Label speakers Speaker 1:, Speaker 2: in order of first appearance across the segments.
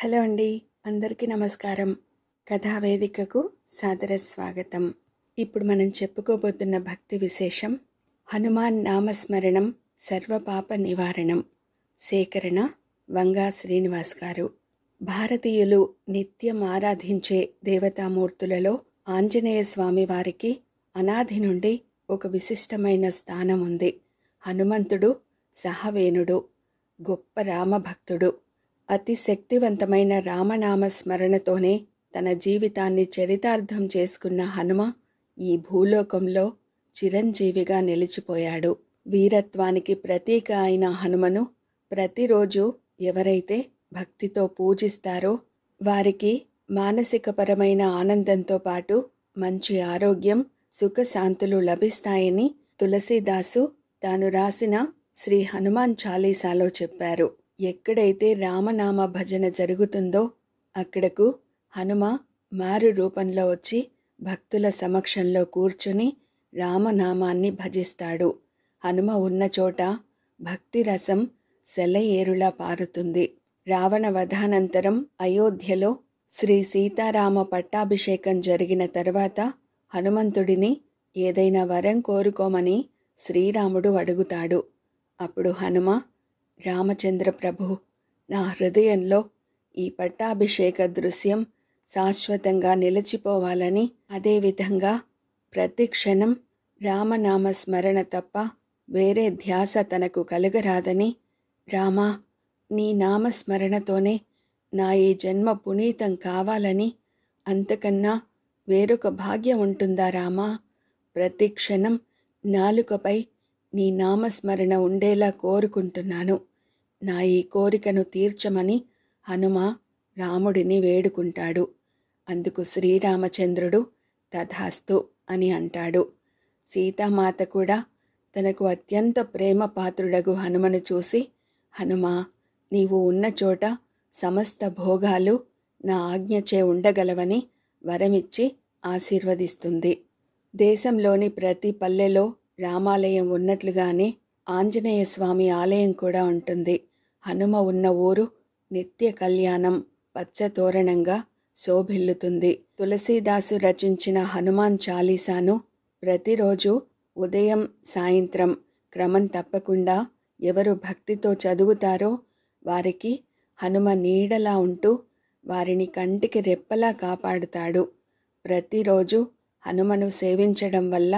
Speaker 1: Hello అండి అందరికీ నమస్కారం. కథావేదికకు సాదర స్వాగతం. ఇప్పుడు మనం చెప్పుకోబోతున్న భక్తి విశేషం హనుమాన్ నామస్మరణం సర్వపాప నివారణం. సేకరణ వంగా శ్రీనివాస్ గారు. భారతీయులు నిత్యం ఆరాధించే దేవతామూర్తులలో ఆంజనేయ స్వామి వారికి అనాది నుండి ఒక విశిష్టమైన స్థానం ఉంది హనుమంతుడు సహవేనుడు గొప్ప రామభక్తుడు. అతి శక్తివంతమైన రామనామ స్మరణతోనే తన జీవితాన్ని చరితార్థం చేసుకున్న హనుమ ఈ భూలోకంలో చిరంజీవిగా నిలిచిపోయాడు. వీరత్వానికి ప్రతీక అయిన హనుమను ప్రతిరోజు ఎవరైతే భక్తితో పూజిస్తారో వారికి మానసికపరమైన ఆనందంతో పాటు మంచి ఆరోగ్యం సుఖశాంతులు లభిస్తాయని తులసీదాసు తాను రాసిన శ్రీ హనుమాన్ చాలీసాలో చెప్పారు. ఎక్కడైతే రామనామ భజన జరుగుతుందో అక్కడకు హనుమ మారు రూపంలో వచ్చి భక్తుల సమక్షంలో కూర్చుని రామనామాన్ని భజిస్తాడు. హనుమ ఉన్న చోట భక్తి రసం సెలయేరులా పారుతుంది. రావణ వధానంతరం అయోధ్యలో శ్రీ సీతారామ పట్టాభిషేకం జరిగిన తర్వాత హనుమంతుడిని ఏదైనా వరం కోరుకోమని శ్రీరాముడు అడుగుతాడు. అప్పుడు హనుమ రామచంద్ర ప్రభు నా హృదయంలో ఈ పట్టాభిషేక దృశ్యం శాశ్వతంగా నిలిచిపోవాలని అదేవిధంగా ప్రతి క్షణం రామనామ స్మరణ తప్ప వేరే ధ్యాస తనకు కలగరాదని రామా నీ నామస్మరణతోనే నా ఈ జన్మ పునీతం కావాలని అంతకన్నా వేరొక భాగ్యం ఉంటుందా రామా? ప్రతి క్షణం నాలుకపై నీ నామస్మరణ ఉండేలా కోరుకుంటున్నాను. నా ఈ కోరికను తీర్చమని హనుమ రాముడిని వేడుకుంటాడు. అందుకు శ్రీరామచంద్రుడు తథాస్తు అని అంటాడు. సీతామాత కూడా తనకు అత్యంత ప్రేమ పాత్రుడగు హనుమను చూసి హనుమా నీవు ఉన్న చోట సమస్త భోగాలు నా ఆజ్ఞచే ఉండగలవని వరమిచ్చి ఆశీర్వదిస్తుంది. దేశంలోని ప్రతి పల్లెలో రామాలయం ఉన్నట్లుగానే ఆంజనేయ స్వామి ఆలయం కూడా ఉంటుంది. హనుమ ఉన్న ఊరు నిత్య కళ్యాణం పచ్చతోరణంగా శోభిల్లుతుంది. తులసీదాసు రచించిన హనుమాన్ చాలీసాను ప్రతిరోజు ఉదయం సాయంత్రం క్రమం తప్పకుండా ఎవరు భక్తితో చదువుతారో వారికి హనుమ నీడలా ఉంటూ వారిని కంటికి రెప్పలా కాపాడుతాడు. ప్రతిరోజు హనుమను సేవించడం వల్ల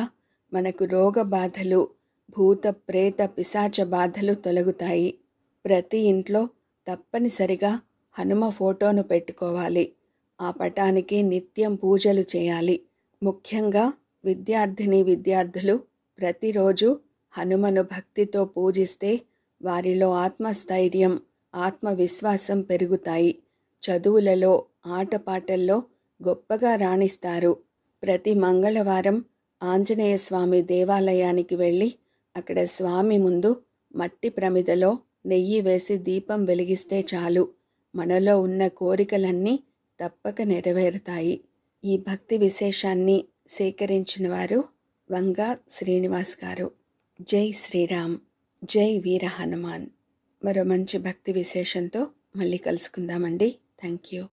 Speaker 1: మనకు రోగ బాధలు భూత ప్రేత పిశాచ బాధలు తొలగుతాయి. ప్రతి ఇంట్లో తప్పనిసరిగా హనుమ ఫోటోను పెట్టుకోవాలి. ఆ పటానికి నిత్యం పూజలు చేయాలి. ముఖ్యంగా విద్యార్థిని విద్యార్థులు ప్రతిరోజు హనుమను భక్తితో పూజిస్తే వారిలో ఆత్మస్థైర్యం ఆత్మవిశ్వాసం పెరుగుతాయి. చదువులలో ఆటపాటల్లో గొప్పగా రాణిస్తారు. ప్రతి మంగళవారం ఆంజనేయ స్వామి దేవాలయానికి వెళ్ళి అక్కడ స్వామి ముందు మట్టి ప్రమిదలో నెయ్యి వేసి దీపం వెలిగిస్తే చాలు. మనలో ఉన్న కోరికలన్నీ తప్పక నెరవేరుతాయి. ఈ భక్తి విశేషాన్ని సేకరించిన వారు వంగా శ్రీనివాస్ గారు. జై శ్రీరామ్. జై వీర హనుమాన్. మరో మంచి భక్తి విశేషంతో మళ్ళీ కలుసుకుందామండి. Thank you